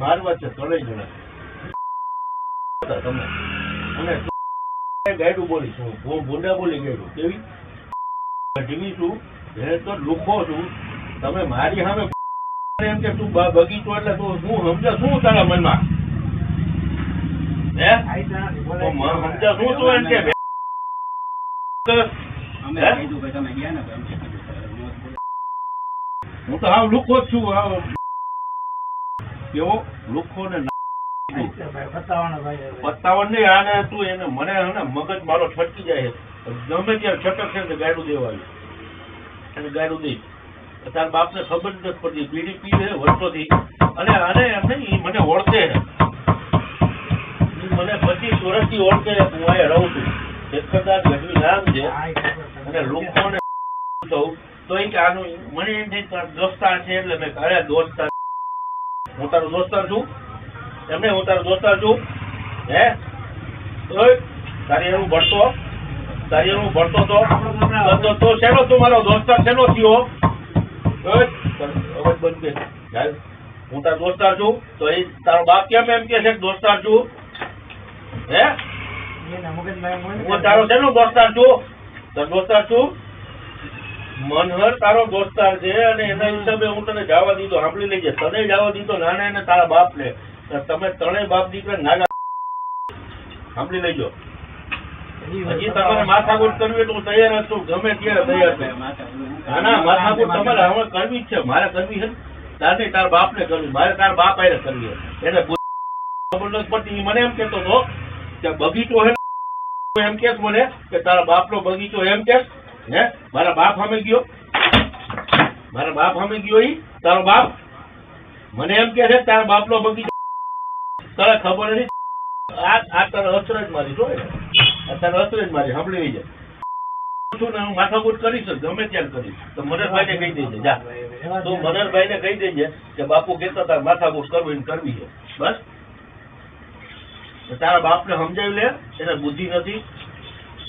મારવા છે ત્રણેય જણા. તમે. અને ગાયડું બોલી છું હું ગુંડા બોલી ગાયડું કેવી? જીવી છું એને તો લુખો છું. તમે મારી સામે એમ કે તું બગીચો એટલે તું હું સમજા શું તારા મનમાં? હે? શું તું એમ કે. હું તો હાવ લુખો જ છું હાવ. કેવો લુખો ને પત્તાવન નહીં આને તું એને મને હે મગજ મારો છટકી જાય ગમે ત્યારે છટકશે ને ગાયડું દેવાયું અને ગાયડું દઈ તારા બાપને ખબર નથી પડતી બીડી પીવે વર્ષોથી અને આને એમ નહીં મને ઓળખે. મને પચીસ વર્ષથી ઓળખે હું અહીંયા રહું છું. એકદાર ગઢવી નામ છે. અને લોકોને તો એ કે આનું મને એમ થાય દોસ્તા છે એટલે મેં અરે દોસ્તાર હું તારો દોસ્તાર છું. એમને હું તારો દોસ્તાર છું. હે? તારી એવું ભણતો. તારી એવું ભણતો તો. તો તો શેનો તું મારો દોસ્તાર? શેનો થયો? અવાજ બંધ કે હું તારો દોસ્તાર છું. તો એ તારો બાપ કેમ એમ કે છે દોસ્તાર છું? હે? હું તારો શેનો દોસ્તાર છું? તારો દોસ્તાર છું? મનહર તારો દોસ્તાર છે અને એના હિસાબે હું તને જવા દીધો સાંભળી લેજે. તને જવા દીધો નાના અને તારા બાપ ને તમે ત્રણેય બાપ દીકરા નાના. સાંભળી લેજો. હજી તમારે માથાકૂટ કરવી એટલે હું તૈયાર છું. ગમે ત્યારે તૈયાર છું. ના ના માથાકૂટ તમારે હવે કરવી જ છે. મારે કરવી છે તારે તાર બાપ ને કરવી. મારે તાર બાપ આયરે કરવી. એને પડતી મને એમ કેતો હતો કે બગીચો હે એમ કે મને કે તારા બાપનો બગીચો એમ કે હે? મારા બાપ સામે ગયો. મારા બાપ સામે ગયો ઈ. તારો બાપ? મને એમ કે છે, તારા બાપનો બગીચો. તારે ખબર નથી? આ આ તારા તારા ને કરીશ ગમે ત્યાં કરીશ. તો મનરભાઈને કહી દેજે, જા. તું મનરભાઈને કહી દેજે કે બાપુ કહેતા હતા, માથાકૂટ કરવી ને કરવી છે. બસ? તારા બાપને સમજાવી લે, એને બુદ્ધિ નથી.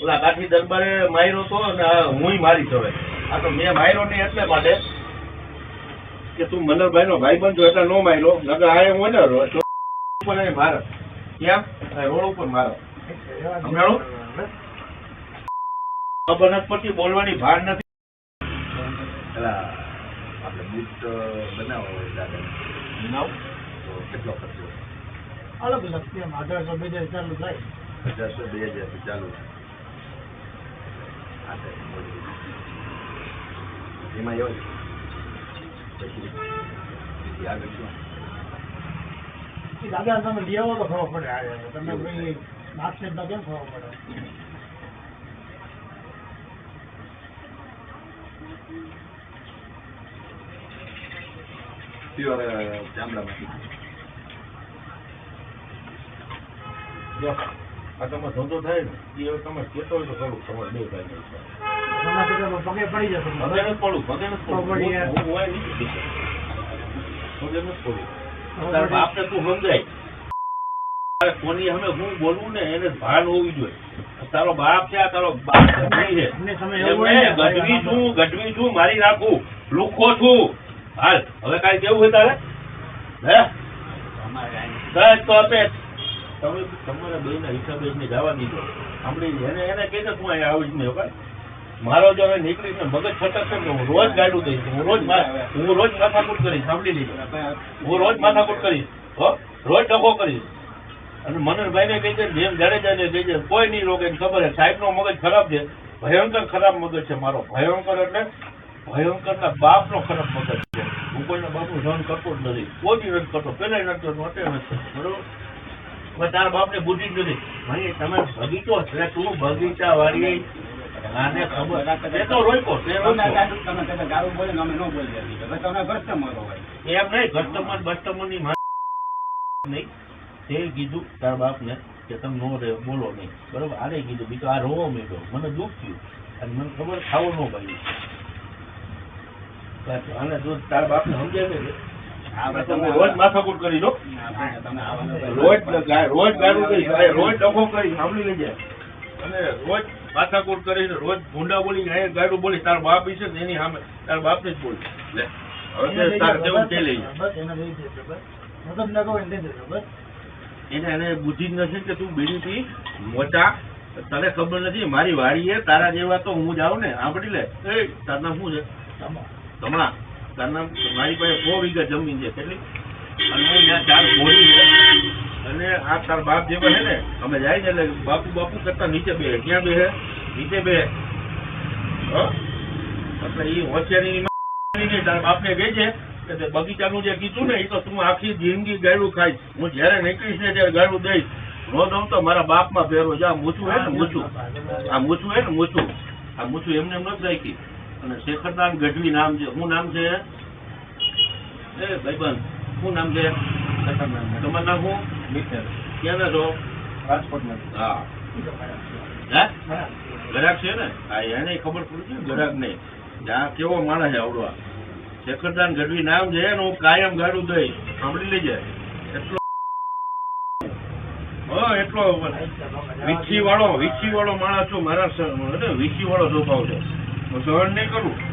ઓલા કાઠી દરબારે માર્યો તો અને હું મારી હવે આ તો મેં માર્યો નહીં એટલે માટે કે તું મનરભાઈનો ભાઈ બનજો એટલે નો માર્યો નકર આ ને રો- ઉપર મારે. ક્યાં? રોડ ઉપર મારે. સમજાણું? ખબર બોલવાની ભાન નથી. આપણે બૂટ હોય તો કેટલો ખર્ચો? અલગ અલગ અઢારસો બે હજાર ચાલુ થાય. હજારસો બે હજાર ચાલુ છે હા, સાહેબ, મજૂરી. એમાં એવો છે પછી બીજી આગળ શું એ દાદા તમે લઈ આવો તો ખબર પડે આ તમે કોઈ માર્કશીટ કેમ ખબર પડે પ્યોર ચામડામાંથી જો, આ તમે ધંધો થાય ને. એ તમે કેતો હોય તો કરું તમારે બે ભાઈ પગે પડી જશે. નથી પડું નથી. હું- હોય નહીં કીધું. નથી પડું તારા બાપને તું સમજાય. કોની સામે હું બોલવું ને એને ભાન હોવી જોઈએ. તારો બાપ છે આ તારો બાપ ગઢવી છે. ગઢવી છું ગઢવી છું મારી નાખું લુખો છું. હાલ હવે કાંઈ કેવું હોય તારે? હે? તો આપે તમે તમારા બેના હિસાબે એને જવા દીધો. આપણે એને એને કહી દે, તું અહીંયા આવીશ નહીં ભાઈ. મારો જો હવે નીકળીને મગજ ફટકશે ને હું રોજ ગાડું દઈશ, હું રોજ હું રોજ માથાકૂટ કરીશ, સાંભળી લીધું. હું રોજ માથાકૂટ કરીશ, હો? રોજ ડખો કરીશ. અને મનોહરભાઈને કહી દે, જેમ જાડેજાને કહી દે, કોઈ નહીં રોકે ખબર છે સાહેબનો મગજ ખરાબ છે. ભયંકર ખરાબ મગજ છે મારો, ભયંકર એટલે ભયંકરના બાપનો ખરાબ મગજ છે. હું કોઈના બાપનું સહન કરતો જ નથી, કોઈ બી નથી કરતો પેલા નથી કરતો, અત્યારે નથી બરોબર? હવે બાપ ને બુદ્ધિ જ નથી. ભાઈ તમે બગીચો છે. તું બગીચા વાળી આને ખબર. એ તો રોક્યો તમે રોક્યો. ગાડું- તમે કદાચ ગાળું બોલે ને અમે ન બોલીએ હવે તમે કસ્ટમર હોય. એમ નહીં કસ્ટમર બસ્ટમરની માં નહીં. તે કીધું તારા બાપને કે તમે નો રે બોલો નહીં. બરોબર? આને કીધું. બીજું આ રોવો મેળ્યો મને દુઃખ થયું. અને મને ખબર ખાવો ન ભાઈ આને દૂધ તારા બાપને સમજાવે તમે રોજ માથાકૂટ કરી આવવાનું રોજ રોજ ગાડું કરી રોજ ડખો કરી સાંભળી લેજે. અને રોજ માથાકૂટ કરી રોજ ભૂંડા બોલી અહીંયા ગાડું બોલી તાર બાપ છે ને એની સામે તાર બાપ ને જ બોલી. લે હવે તાર જેવું તે લઈ. એને એને બુદ્ધિ જ નથી કે તું બીડી પી મોટા. તને ખબર નથી મારી વાડીએ તારા જેવા તો હું જાઉં ને. સાંભળી લે. એ. તારું નામ શું છે? તમા. તારું મારી પાસે સો વીઘા જમીન છે, કેટલી? અને ચાર બોરી છે. અને આ તાર બાપ જે છે ને, અમે જાય ને એટલે બાપુ બાપુ કરતા નીચે બે ક્યાં બે નીચે બે એટલે એ હોશિયારી તાર બાપને કહે છે કે બગીચાનું જે કીધું ને એ તો તું આખી જિંદગી ગાયડું ખાઈશ. હું જ્યારે નીકળીશ ને ત્યારે ગાયડું દઈશ. નો દઉં તો મારા બાપમાં ફેરવો છે. આ મૂછું હે ને, મૂછું. આ મૂછું હે ને, મૂછું. આ મૂછું એમને એમ નથી રાખી અને શેખરદાન ગઢવી નામ છે. શું નામ છે? એ ભાઈબંધ. શું નામ છે? તમારું નામ શું? મિત્ર ક્યાંના છો? રાજકોટમાં હા. હે? ગરાક છે ને? હા એને ખબર પડી છે ગરાક નહીં આ કેવો માણસ છે આવડવા શેખરદાન ગઢવી નામ છે ને હું કાયમ ગાડું દઈ સાંભળી લેજે. એટલો હ એટલો વિચ્છી વાળો વિચ્છી વાળો માણસ છું મારા વિચ્છી વાળો સ્વભાવ છે. સહન નહીં કરું.